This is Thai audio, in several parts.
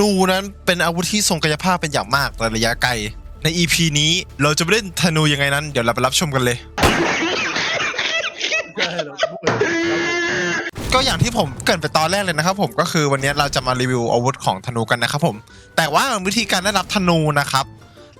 นูนั้นเป็นอาวุธที่ทรงกายภาพเป็นอย่างมากในระยะไกล ใน EP นี้เราจะไปเล่นธนูยังไงนั้น เดี๋ยวเราไปรับชมกันเลย ก็อย่างที่ผมเกรินไปตอนแรกเลยนะครับผมก็คือวันนี้เราจะมารีวิวอาวุธของธนูกันนะครับผม แต่ว่าวิธีการได้รับธนูนะครับ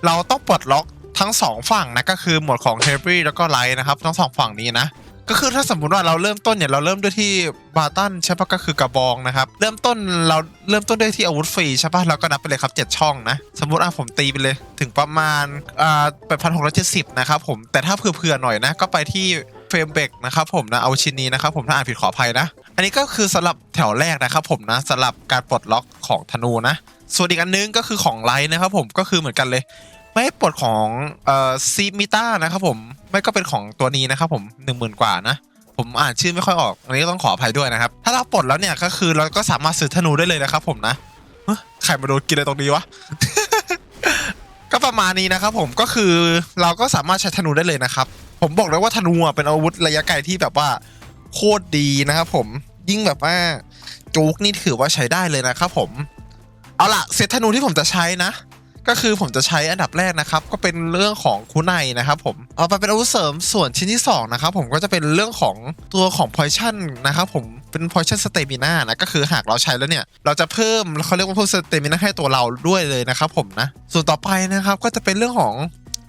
เราต้องปลดล็อกทั้งสองฝั่งนะก็คือหมวดของเฮฟวี่แล้วก็ไลท์นะครับ ทั้งสองฝั่งนี้นะ ก็คือถ้าสมมุติว่าเราเริ่มต้นเนี่ยเราเริ่มด้วยที่บาตันใช่ปะก็คือกระบองนะครับ เริ่มต้นเราเริ่มต้นด้วยที่อาวุธฟรีใช่ปะเราก็นับไปเลยครับ 7 ช่องนะ สมมติอะผมตีไปเลยถึงประมาณอ่าแปดพันหกร้อยเจ็ดสิบนะครับผมแต่ถ้าเผื่อๆหน่อยนะ ก็ไปที่เฟรมเบกนะครับผมนะเอาชิ้นนี้นะครับผมถ้าอ่านผิดขออภัยนะ อันนี้ก็คือสำหรับแถวแรกนะครับผมนะสำหรับการปลดล็อกของธนูนะ ส่วนอีกอันนึงก็คือของไลท์นะครับผมก็คือเหมือนกันเลย ไม่ปลดของเอ่อซีมิต้านะครับผมไม่ก็เป็นของตัวนี้นะครับผมหนึ่งหมื่นกว่านะผมอ่านชื่อไม่ค่อยออกอันนี้ก็ต้องขออภัยด้วยนะครับ ถ้าเราปลดแล้วเนี่ยก็คือเราก็สามารถซื้อธนูได้เลยนะครับผมนะใครมาโดนกินอะไรตรงนี้วะก็ประมาณนี้นะครับผมก็คือเราก็สามารถใช้ธนูได้เลยนะครับ ผมบอกเลยว่าธนูเป็นอาวุธระยะไกลที่แบบว่าโคตรดีนะครับผมยิ่งแบบว่าจุกนี่ถือว่าใช้ได้เลยนะครับผม เอาล่ะเซตธนูที่ผมจะใช้นะ ก็คือผมจะใช้อันดับแรกนะครับ ก็เป็นเรื่องของคูไนนะครับผมเอาไปเป็นอาวุธเสริมส่วนชิ้นที่สองนะครับผมก็จะเป็นเรื่องของตัวของ poison นนะครับผมเป็น poison stamina นะก็คือหากเราใช้แล้วเนี่ย เราจะเพิ่มเขาเรียกว่าเพิ่ม stamina ให้ตัวเราด้วยเลยนะครับผมนะส่วนต่อไปนะครับก็จะเป็นเรื่องของ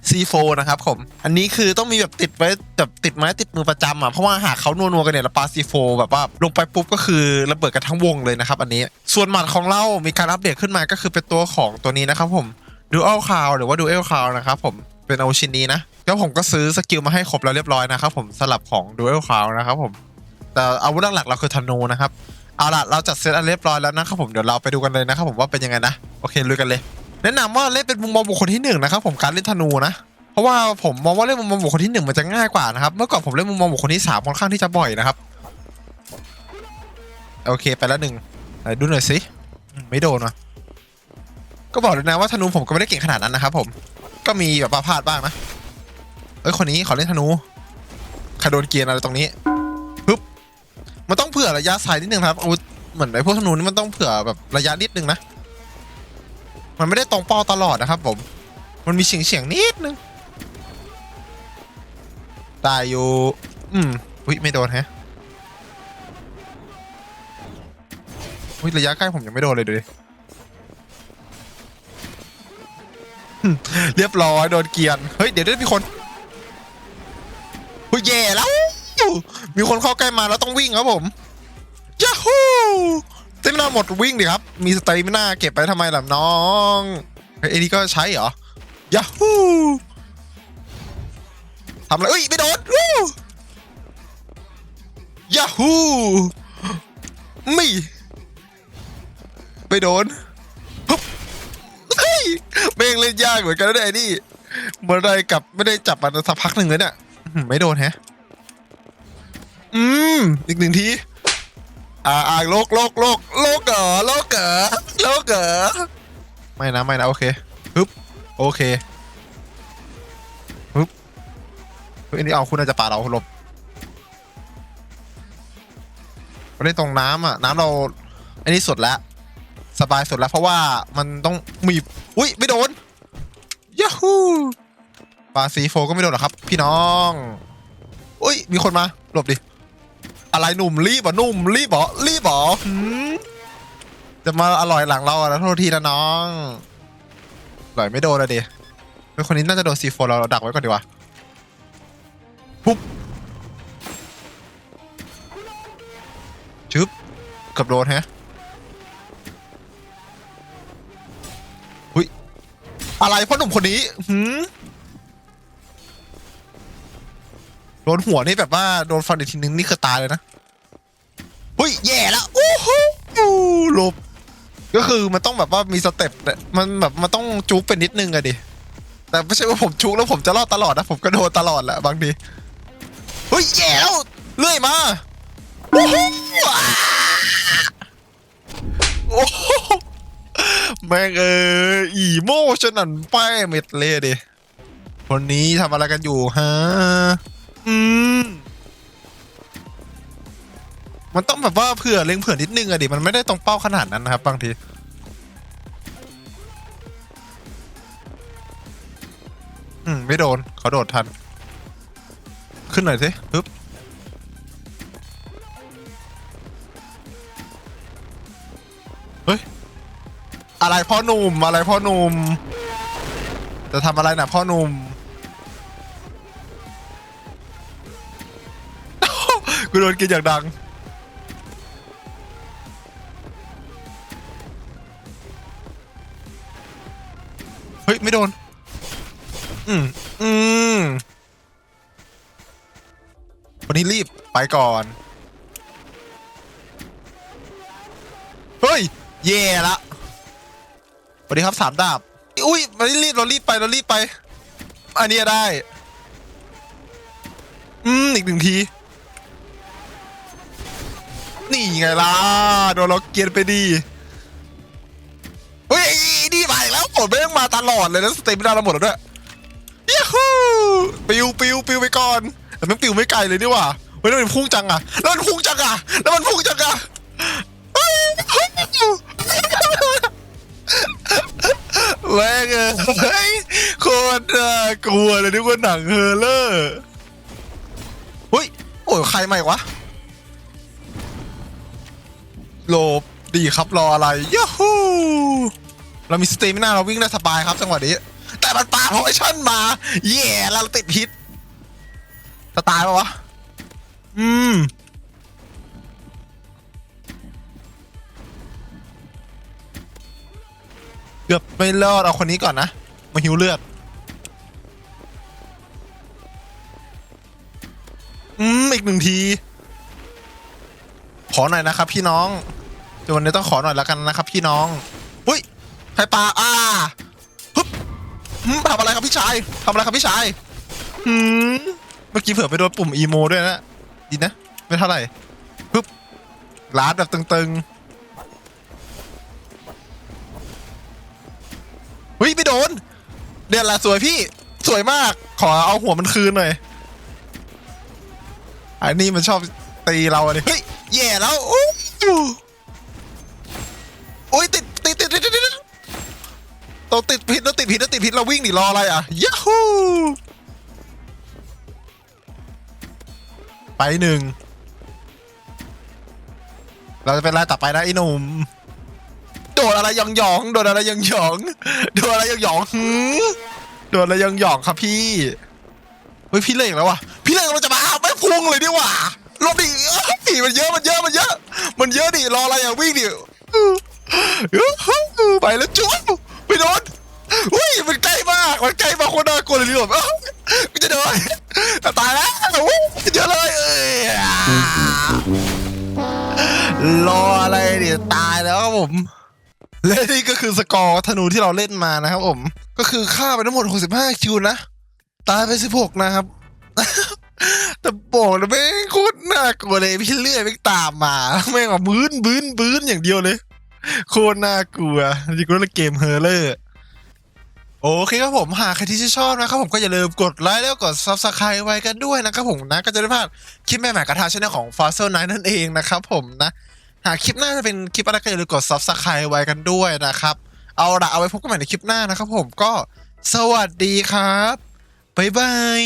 C4 นะครับผม อันนี้คือต้องมีแบบติดไว้แบบติดไม้ติดมือประจำอะ เพราะว่าหากเขานัวๆกันเนี่ยแล้วปา C4 แบบว่าลงไปปุ๊บก็คือระเบิดกันทั้งวงเลยนะครับอันนี้ ส่วนหมัดของเรา มีการอัปเดตขึ้นมาก็คือเป็นตัวของตัวนี้นะครับผม Dual Cloud หรือว่า Dual Cloud นะครับผมเป็นเอาชิ้นนี้นะแล้วผมก็ซื้อสกิลมาให้ครบแล้วเรียบร้อยนะครับผมสลับของ Dual Cloud นะครับผมแต่อาวุธหลักๆเราคือธนูนะครับเอาล่ะเราจัดเซตอันเรียบร้อยแล้วนะครับผมเดี๋ยวเราไปดูกันเลยนะครับผมว่าเป็นยังไงนะโอเคลุยกันเลย แนะนำว่าเล่นเป็นมุมมองบุคคลที่หนึ่งนะครับผมการเล่นธนูนะเพราะว่าผมมองว่าเล่นมุมมองบุคคลที่หนึ่งมันจะง่ายกว่านะครับเมื่อก่อนผมเล่นมุมมองบุคคลที่สามค่อนข้างที่จะบ่อยนะครับโอเคไปแล้วหนึ่งดูหน่อยสิไม่โดนวะ ก็บอกเลยนะว่าธนูผมก็ไม่ได้เก่งขนาดนั้นนะครับผม ก็มีแบบว่าพลาดบ้างนะ เอ้ยคนนี้ขอเล่นธนูใครโดนเกียร์อะไรตรงนี้ปึ๊บ มันต้องเผื่อระยะสายนิดนึงครับอาวุธเหมือนไอ้พวกธนูนี่มันต้องเผื่อแบบระยะนิดนึงนะ มันไม่ได้ตรงเป้าตลอดนะครับผม มันมีเฉียงเฉียงๆนิดนึงได้อยู่ อืมอุ้ยไม่โดนแฮะอุ้ยระยะใกล้ผมยังไม่โดนเลยดูดิ เรียบร้อยโดนเกียน เฮ้ย เดี๋ยวเดี๋ยวมีคนเฮ้ยแย่แล้ว มีคนเข้าใกล้มาแล้วต้องวิ่งครับผมยาฮูเต็มินาหมดวิ่งดิครับ มีสเตมินาเก็บไปทำไมล่ะน้องเฮ้ยไอ้นี่ก็ใช้เหรอยาฮูทำอะไรเอ้ยไม่โดนยาฮูไม่ไม่โดน เม่งเล่นยากเหมือนกันนะเนี่ยไอ้นี่เมื่อไรกับไม่ได้จับมันสักพักหนึ่งเลยเนี่ยอื้อหือไม่โดนแฮะ อืม อีกหนึ่งที อ่าอ่าโลกโลกโลกโลกเหรอโลกเหรอโลกเหรอไม่นะไม่นะ โอเคปึ๊บโอเคปึ๊บเฮ้ยอันนี้เอาคุณน่าจจะปาเราหลบไม่ได้ตรงน้ำอะ น้ำเรา อันนี้สุดแล้ว สบายสุดแล้วเพราะว่ามันต้องมี อุ้ยไม่โดนยาฮูปลาซีโฟก็ไม่โดนหรอครับ พี่น้องอุ้ยมีคนมาหลบดิอะไรหนุ่มรีบอะหนุ่มรีบเหรอรีบอหืมจะมาอร่อยหลังเราอะนะโทษทีนะน้องอร่อยไม่โดนเลยดิเป็นคนนี้น่าจะโดนซีโฟเราเราดักไว้ก่อนดีกว่าปุ๊บชึบเกับโดนแฮะ อะไรพ่อหนุ่มคนนี้หืมโดนหัวนี่แบบว่าโดนฟันอีกทีนึงนี่คือตายเลยนะหุยแย่แล้วโอ้โหหลบก็คือมันต้องแบบว่ามีสเต็ปมันแบบมันต้องจุกเป็นนิดนึงอะดิแต่ไม่ใช่ว่าผมจุกแล้วผมจะรอดตลอดนะผมก็โดนตลอดแหละบางทีเฮ้ยแย่แล้วเลื่อยมาโอ้โห แม่งเอออีโมชนันแป้เม็ดเลยดิคนนี้ทำอะไรกันอยู่ฮะอืมมันต้องแบบว่าเผื่อเล็งเผื่อนิดนึงอะดิมันไม่ได้ตรงเป้าขนาดนั้นนะครับบางทีอืมไม่โดนเขาโดดทัน ขึ้นหน่อยสิปึ๊บ อะไรพ่อหนุ่มอะไรพ่อหนุ่มจะทำอะไรนะพ่อหนุ่มกูโดนกินอย่างดัง เฮ้ย ไม่โดน อืม อืมวันนี้รีบไปก่อน เฮ้ย เย่ละ วัสดีครับสามดาบ อุ้ยมารีบเรารีบไปเรารีบไป อันนี้ได้ อืม อีกหนึ่งที นี่ไงล่ะ โดนเราเกลียนไปดีเฮ้ยนี่มาอีกแล้วฝนไม่ต้องมาตลอดเลยแล้วสเตมินาเราหมดแล้วด้วยยูฮูปิวปิวปิวไปก่อนแต่มันปิวไม่ไกลเลยนี่ว่าเฮ้ยแล้วมันพุ่งจังอะแล้วมันพุ่งจังอะแล้วมันพุ่งจังอะ แม่งเอ้ยโคตรน่ากลัวเลยนึกว่าหนังเฮอร์เลอร์เฮ้ยโอ้ยใครมาอีกวะโลบดีครับรออะไรยูฮูเรามีสเตมินาเราวิ่งได้สบายครับจังหวะนี้ แต่มันปาพอยชั่นมาเย่เราติดพิษจะตายปะวะ อืม กือบไม่รอดเอาคนนี้ก่อนนะ มาหิวเลือด อืม อีกหนึ่งที ขอหน่อยนะครับ พี่น้องเดี๋ยววันนี้ต้องขอหน่อยแล้วกันนะครับ พี่น้องอุ้ยไข่ปลาอ่าฮึบหืมทำอะไรครับพี่ชายทำอะไรครับพี่ชายหืมเมื่อกี้เผื่อไปโดนปุ่มอีโมด้วยนะ ดีนะ ไม่เท่าไหร่ฮึบลาดแบบตึงๆ ฮ้ยไม่โดน เดี๋ยวละสวยพี่สวยมาก ขอเอาหัวมันคืนหน่อยอันนี้มันชอบตีเราอะดิเฮ้ยแย่แล้วโอ้โอ้ยติดติดติดติดติดติดตัวติดพิษแล้วติดพิษแล้วติดพิษเราวิ่งหนีรออะไรอะยาฮูไปหนึ่งเราจะเป็นรายต่อไปนะไอ้หนุ่ม นอะไรหยองหยองโดนอะไรหยองหยองโดนอะไรหยองหยองหืมโดนอะไรหยองหยองครับพี่เฮ้ยพี่เล่งแล้ววะพี่เล่งมันจะมาไม่พุ่งเลยดิว่ะรถดิผีมันเยอะมันเยอะมันเยอะ มันเยอะดิรออะไรอะวิ่งดิไปแล้วจุ๊บไปโดนอุ้ยมันใกล้มากมันใกล้มากคนน่ากลัวเลยดิแบบเอ้ากูจะโดนตายแล้วเยอะเลยเอ้ยรออะไรดิตายแล้วครับผม และนี่ก็คือสกอร์ธนูที่เราเล่นมานะครับผม ก็คือฆ่าไปทั้งหมด 65 คิวนะ ตายไป 16 นะครับ แต่บอกเลยแม่งโคตรน่ากลัวเลยพี่เลื่อยแม่งตามมาแม่งแบบบื้นบื้นบื้นอย่างเดียวเลย โคตรน่ากลัวจริงๆก็เล่นเกมเฮอร์เลอร์โอเคครับผมหากใครที่ชอบนะครับผมก็อย่าลืมกดไลค์แล้วกด subscribe ไว้กันด้วยนะครับผมนะก็จะได้พลาดคลิปใหม่ๆกระทาชแนลของ f a s t l Night นั่นเองนะครับผมนะ หากคลิปหน้าจะเป็นคลิปอะไรก็อย่าลืมกด subscribe ไว้กันด้วยนะครับ เอาละเอาไว้พบกันใหม่ในคลิปหน้านะครับผมก็สวัสดีครับ บ๊ายบาย